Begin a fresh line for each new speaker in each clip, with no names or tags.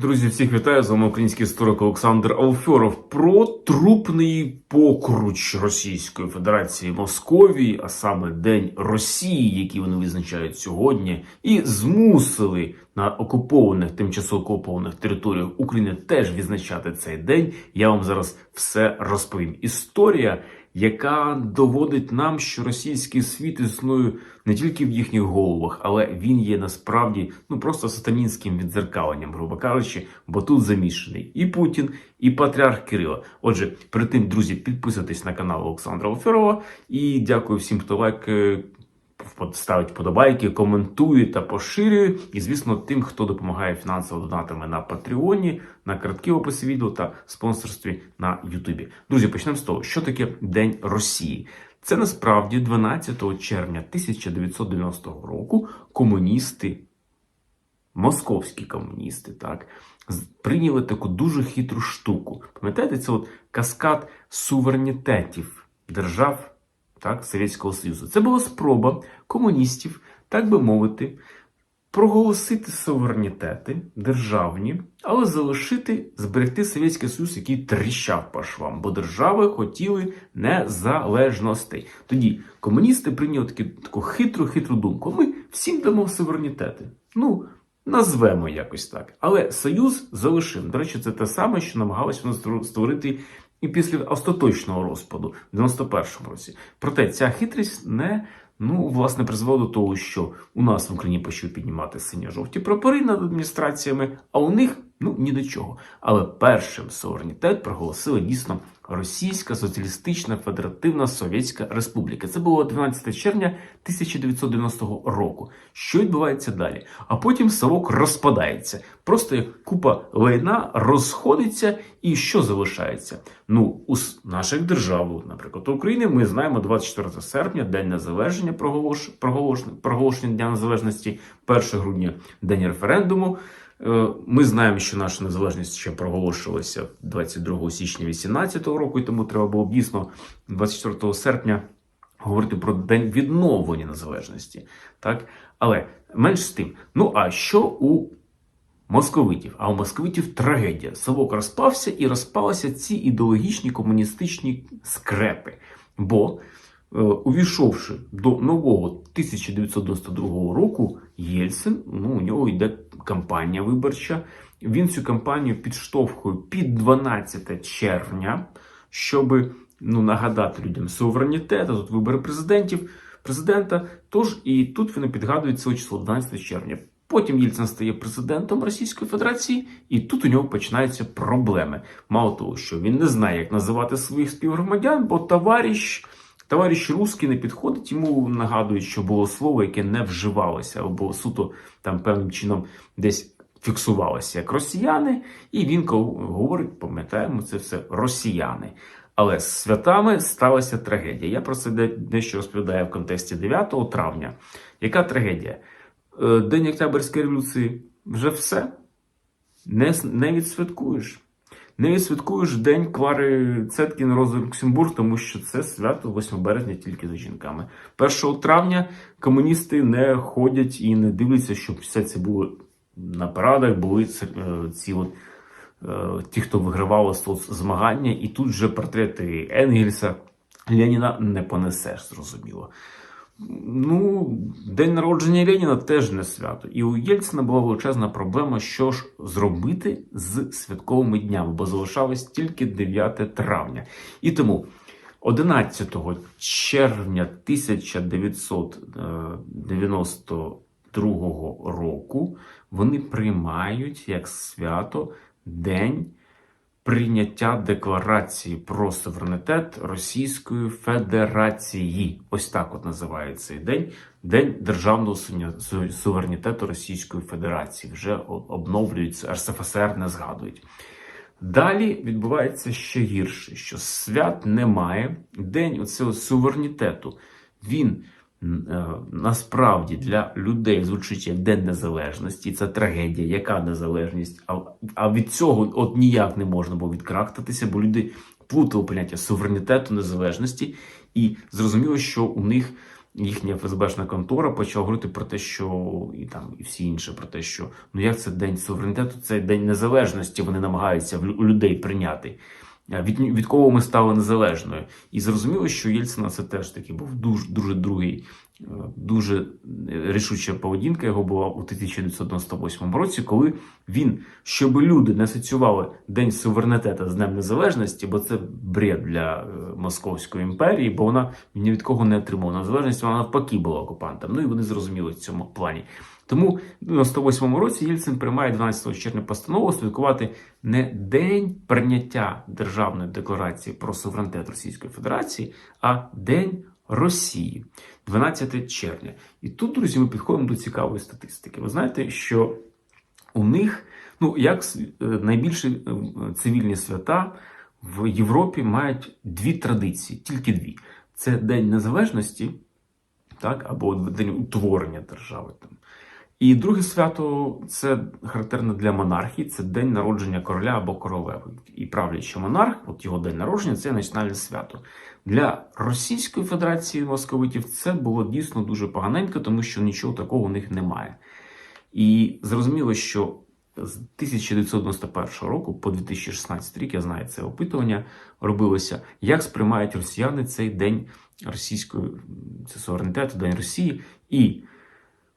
Друзі, всіх вітаю! З вами український історик Олександр Алфьоров про трупний покруч Російської Федерації Московії, а саме День Росії, який вони визначають сьогодні, і змусили на окупованих тимчасово окупованих територіях України теж відзначати цей день. Я вам зараз все розповім. Історія, яка доводить нам, що російський світ існує не тільки в їхніх головах, але він є насправді ну просто сатанінським відзеркаленням, грубо кажучи, бо тут замішаний і Путін, і патріарх Кирило. Отже, перед тим, друзі, підписуйтесь на канал Олександра Оферова і дякую всім, хто лайк. Ставить подобайки, коментує та поширює. І, звісно, тим, хто допомагає фінансово донатами на Патреоні, на картки в відео та спонсорстві на Ютубі. Друзі, почнемо з того, що таке День Росії. Це насправді 12 червня 1990 року комуністи, московські комуністи, так, прийняли таку дуже хитру штуку. Пам'ятаєте, це от каскад суверенітетів держав так, Совєтського Союзу. Це була спроба комуністів, так би мовити, проголосити суверенітети державні, але залишити, зберегти Совєтський Союз, який тріщав по швам, бо держави хотіли незалежностей. Тоді комуністи прийняли такі, таку хитру, хитру думку. Ми всім дамо суверенітети. Ну, назвемо якось так. Але Союз залишив. До речі, це те саме, що намагалися створити і після остаточного розпаду в 91-му році. Проте ця хитрість не ну власне призвела до того, що у нас в Україні почали піднімати синьо-жовті прапори над адміністраціями, а у них ну ні до чого. Але першим суверенітет проголосила дійсно Російська Соціалістична Федеративна Совєтська Республіка. Це було 12 червня 1990 року. Що відбувається далі? А потім совок розпадається. Просто як купа лайна розходиться, і що залишається? Ну, у наших держав, наприклад, України, ми знаємо 24 серпня, День Незалеження, проголош... проголош... проголошення Дня Незалежності, 1 грудня, День референдуму. Е, Ми знаємо, що наша незалежність ще проголошувалася 22 січня 2018 року, і тому треба було б дійсно 24 серпня говорити про день відновлення незалежності. Так? Але менш з тим, ну а що у московитів? А у московитів трагедія. Совок розпався і розпалися ці ідеологічні комуністичні скрепи. Бо, увійшовши до нового 1992 року, Єльцин, ну, у нього йде кампанія виборча. Він цю кампанію підштовхує під 12 червня, щоб ну, нагадати людям суверенітет, а тут вибори президентів, президента. Тож і тут вони підгадують це число 12 червня. Потім Єльцин стає президентом Російської Федерації, і тут у нього починаються проблеми. Мало того, що він не знає, як називати своїх співгромадян, бо товариш, товариш русський не підходить, йому нагадують, що було слово, яке не вживалося, або суто там певним чином десь фіксувалося як росіяни, і він говорить, пам'ятаємо, це все росіяни. Але з святами сталася трагедія. Я про це дещо розповідаю в контексті 9 травня. Яка трагедія? Е, День Октябрьської революції вже все. Не, не відсвяткуєш. Не відсвяткуєш День Клари Цеткін Рози Люксембург, тому що це свято 8 березня тільки за жінками. 1 травня комуністи не ходять і не дивляться, щоб все це було на парадах, були е, ці от, е, ті, хто вигравали змагання, і тут вже портрети Енгельса, Леніна не понесеш, зрозуміло. Ну, день народження Леніна теж не свято. І у Єльцина була величезна проблема, що ж зробити з святковими днями, бо залишалось тільки 9 травня. І тому 11 червня 1992 року вони приймають як свято День прийняття декларації про суверенітет Російської Федерації. Ось так от називається цей день День державного суверені- суверенітету Російської Федерації. Вже обновлюється, РСФСР не згадують. Далі відбувається ще гірше, що свят немає. День оцього суверенітету він насправді для людей звучить як День Незалежності. Це трагедія, яка незалежність. А, а від цього от ніяк не можна було відкрактатися, бо люди плутали поняття суверенітету, незалежності, і зрозуміло, що у них їхня ФСБшна контора почала говорити про те, що і там і всі інші про те, що ну як це день суверенітету, це день незалежності. Вони намагаються у людей прийняти. А Від, від кого ми стали незалежною, і зрозуміло, що Єльцина це теж таки був дуже дуже другий, е, дуже рішуча поведінка його була у 1998 році, коли він, щоб люди не асоціювали День суверенітету з Днем Незалежності, бо це бред для е, Московської імперії, бо вона ні від кого не отримала незалежність, вона навпаки була окупантом. Ну і вони зрозуміли в цьому плані. Тому на 108 році Єльцин приймає 12 червня постанову святкувати не день прийняття державної декларації про суверенітет Російської Федерації, а День Росії, 12 червня. І тут, друзі, ми підходимо до цікавої статистики. Ви знаєте, що у них, ну як е, найбільші е, цивільні свята в Європі мають дві традиції, тільки дві: це День Незалежності, так, або День утворення держави. Там. І друге свято це характерно для монархії, це день народження короля або королеви. І правлячий монарх, от його день народження, це національне свято. Для Російської Федерації московитів це було дійсно дуже поганенько, тому що нічого такого у них немає. І зрозуміло, що з 1991 року по 2016 рік, я знаю це опитування, робилося, як сприймають росіяни цей день російської це суверенітету, День Росії. І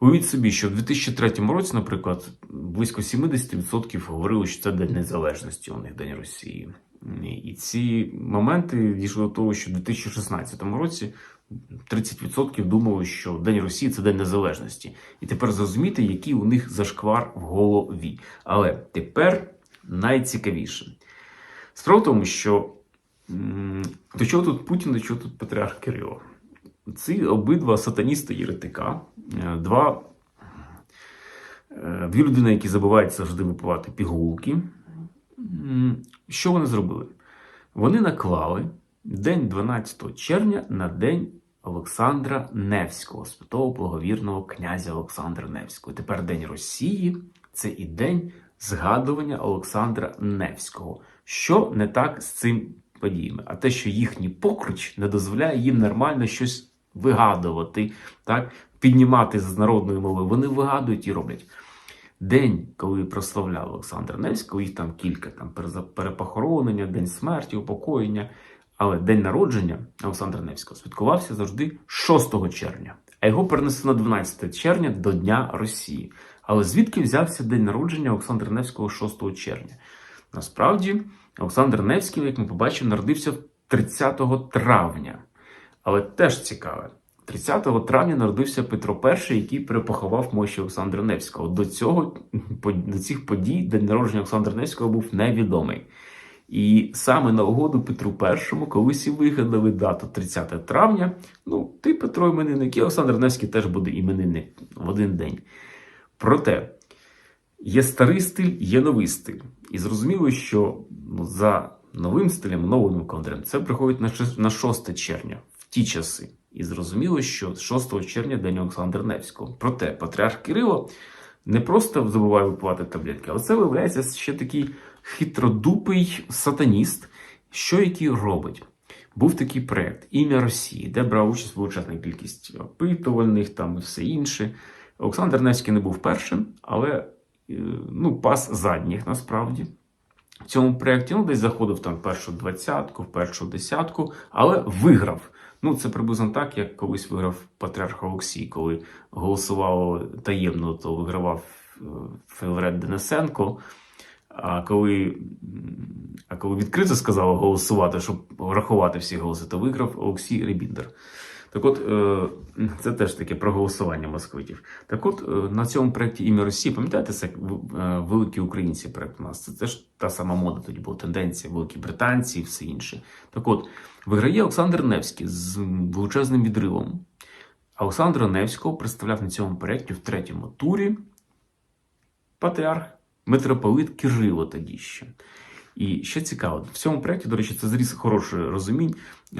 уявіть собі, що в 2003 році, наприклад, близько 70% говорили, що це День Незалежності у них День Росії. І ці моменти дійшли до того, що в 2016 році 30% думали, що День Росії це День Незалежності. І тепер зрозуміти, який у них зашквар в голові. Але тепер найцікавіше. Справа в тому, що до чого тут Путін, до чого тут Патріарх Кирило? Ці обидва сатаністи єретика, е, два, е, дві людини, які забувають завжди випивати пігулки. Що вони зробили? Вони наклали день 12 червня на день Олександра Невського, святого благовірного князя Олександра Невського. Тепер День Росії це і день згадування Олександра Невського. Що не так з цим подіями? А те, що їхній покруч не дозволяє їм нормально щось вигадувати, так? піднімати з народної мови. Вони вигадують і роблять. День, коли прославляли Олександра Невського, їх там кілька там перепохоронення, день смерті, упокоєння. Але день народження Олександра Невського святкувався завжди 6 червня, а його перенесли на 12 червня до Дня Росії. Але звідки взявся день народження Олександра Невського 6 червня? Насправді, Олександр Невський, як ми побачимо, народився 30 травня. Але теж цікаве. 30 травня народився Петро І, який перепоховав мощі Олександра Невського. До цього до цих подій день народження Олександра Невського був невідомий. І саме на угоду Петру І колись і вигадали дату 30 травня. Ну, ти Петро іменинник, і Олександр Невський теж буде іменинник в один день. Проте є старий стиль, є новий стиль. І зрозуміло, що ну, за новим стилем, новим календарем, це приходить на 6 червня ті часи. І зрозуміло, що 6 червня день Олександра Невського. Проте патріарх Кирило не просто забуває випивати таблетки, але це виявляється ще такий хитродупий сатаніст, що який робить. Був такий проект Ім'я Росії, де брав участь величезна кількість опитувальних там і все інше. Олександр Невський не був першим, але е, ну, пас задніх насправді. В цьому проєкті ну, десь заходив там в першу двадцятку, в першу десятку, але виграв. Ну, це приблизно так, як колись виграв Патріарх Олексій, коли голосувало таємно, то вигравав е, Філарет Денисенко. А коли, а коли відкрито сказали голосувати, щоб врахувати всі голоси, то виграв Олексій Ребіндер. Так от, е, це теж таке про голосування москвитів. Так от, е, на цьому проєкті ім'я Росії, пам'ятаєте, це е, великі українці проєкт у нас. Це теж та сама мода тоді була тенденція, великі британці і все інше. Так от, виграє Олександр Невський з величезним відривом. А Олександра Невського представляв на цьому проєкті в третьому турі патріарх митрополит Кирило тоді ще. І що цікаво, в цьому проєкті, до речі, це зріс хороше розумінь.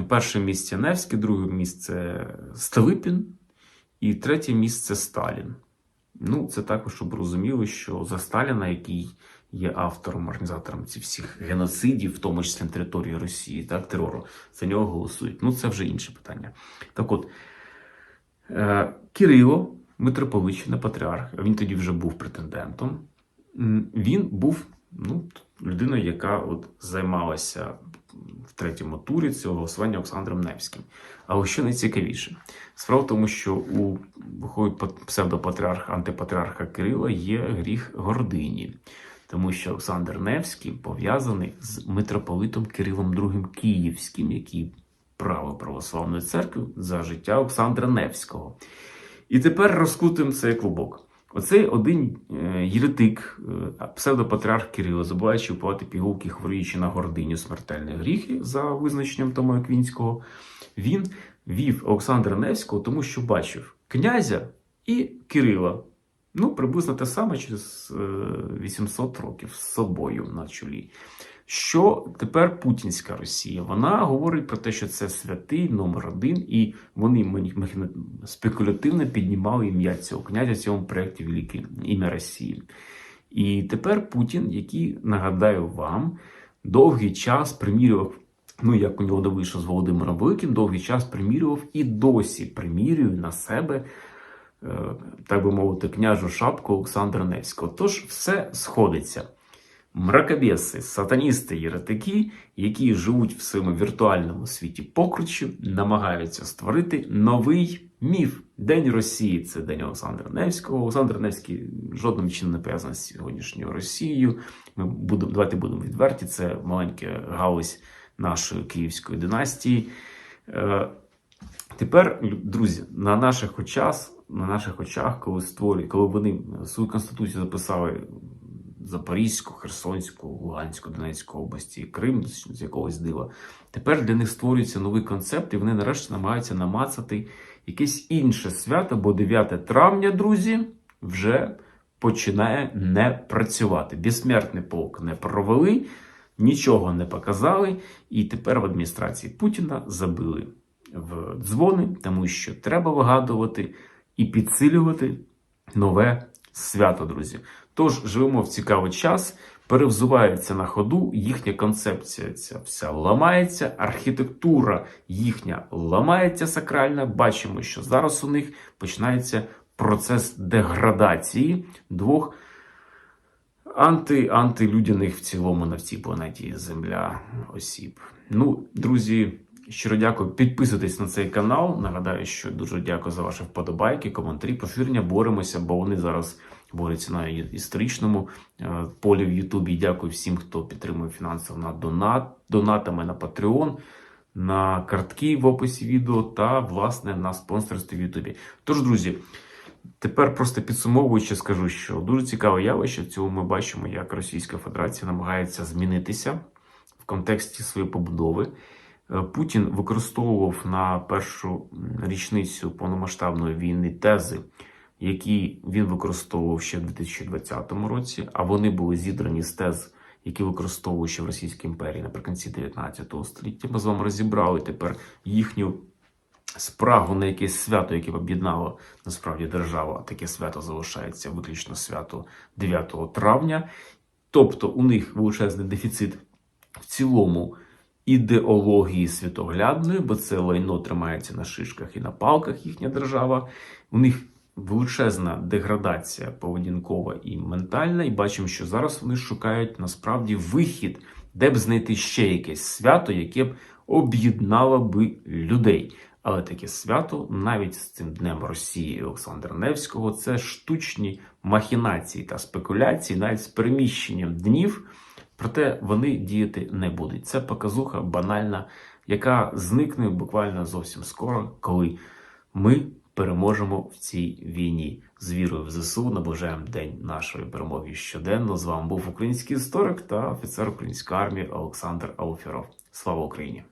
Перше місце Невське, друге місце Столипін, і третє місце Сталін. Ну, це також, щоб розуміли, що за Сталіна, який є автором, організатором цих всіх геноцидів, в тому числі на території Росії, так, терору, за нього голосують. Ну, це вже інше питання. Так от, Е, Кирило, митрополичина, патріарх, він тоді вже був претендентом. Він був ну, людиною, яка от займалася в третьому турі цього голосування Олександром Невським. Але що найцікавіше, справа в тому, що у псевдопатріарха, антипатріарха Кирила є гріх гордині, тому що Олександр Невський пов'язаний з митрополитом Кирилом II Київським, який правив православної церкви за життя Олександра Невського. І тепер розкрутимо цей клубок. Оцей один е, єретик, е, псевдопатріарх Кирило, забуваючи впивати пігулки, хворіючи на гординю смертельні гріхи за визначенням Тома Аквінського, він вів Олександра Невського, тому що бачив князя і Кирила. Ну, приблизно те саме через е, 800 років з собою на чолі. Що тепер Путінська Росія? Вона говорить про те, що це святий номер один, і вони спекулятивно піднімали ім'я цього князя в цьому проєкті Велике ім'я Росії. І тепер Путін, який нагадаю вам, довгий час примірював. Ну, як у нього вийшло з Володимиром Великим, довгий час примірював і досі примірює на себе, е, так би мовити, княжу шапку Олександра Невського. Тож все сходиться. Мракобеси, сатаністи, єретики, які живуть в своєму віртуальному світі покручів, намагаються створити новий міф. День Росії це День Олександра Невського. Олександр Невський жодним чином не пов'язаний з сьогоднішньою Росією. Ми будемо давайте будемо відверті. Це маленька галузь нашої київської династії. Е, Тепер, друзі, на наших очах, на наших очах, коли створюють, коли вони свою конституцію записали Запорізьку, Херсонську, Луганську, Донецьку області, Крим з якогось дива. Тепер для них створюється новий концепт, і вони нарешті намагаються намацати якесь інше свято, бо 9 травня, друзі, вже починає не працювати. Безсмертний полк не провели, нічого не показали, і тепер в адміністрації Путіна забили в дзвони, тому що треба вигадувати і підсилювати нове свято, друзі. Тож живемо в цікавий час, перевзувається на ходу, їхня концепція ця вся ламається, архітектура їхня ламається сакральна. Бачимо, що зараз у них починається процес деградації двох анти, антилюдяних в цілому на цій планеті Земля осіб. Ну, друзі, щиро дякую. Підписуйтесь на цей канал. Нагадаю, що дуже дякую за ваші вподобайки, коментарі, поширення. Боремося, бо вони зараз борються на історичному е, полі в Ютубі. Дякую всім, хто підтримує фінансово на донат, донатами на Patreon, на картки в описі відео та, власне, на спонсорстві в Ютубі. Тож, друзі. Тепер просто підсумовуючи, скажу, що дуже цікаве явище. В цьому ми бачимо, як Російська Федерація намагається змінитися в контексті своєї побудови. Е, Путін використовував на першу річницю повномасштабної війни тези, які він використовував ще в 2020 році, а вони були зідрані з тез, які використовували ще в Російській імперії наприкінці 19 століття. Ми з вами розібрали тепер їхню спрагу на якесь свято, яке об'єднало насправді державу, а таке свято залишається виключно свято 9 травня. Тобто у них величезний дефіцит в цілому ідеології світоглядної, бо це лайно тримається на шишках і на палках їхня держава. У них величезна деградація поведінкова і ментальна, і бачимо, що зараз вони шукають насправді вихід, де б знайти ще якесь свято, яке б об'єднало би людей. Але таке свято навіть з цим днем Росії Олександра Невського це штучні махінації та спекуляції, навіть з переміщенням днів. Проте вони діяти не будуть. Це показуха банальна, яка зникне буквально зовсім скоро, коли ми переможемо в цій війні. З вірою в ЗСУ наближаємо день нашої перемоги щоденно. З вами був український історик та офіцер української армії Олександр Ауфіров. Слава Україні!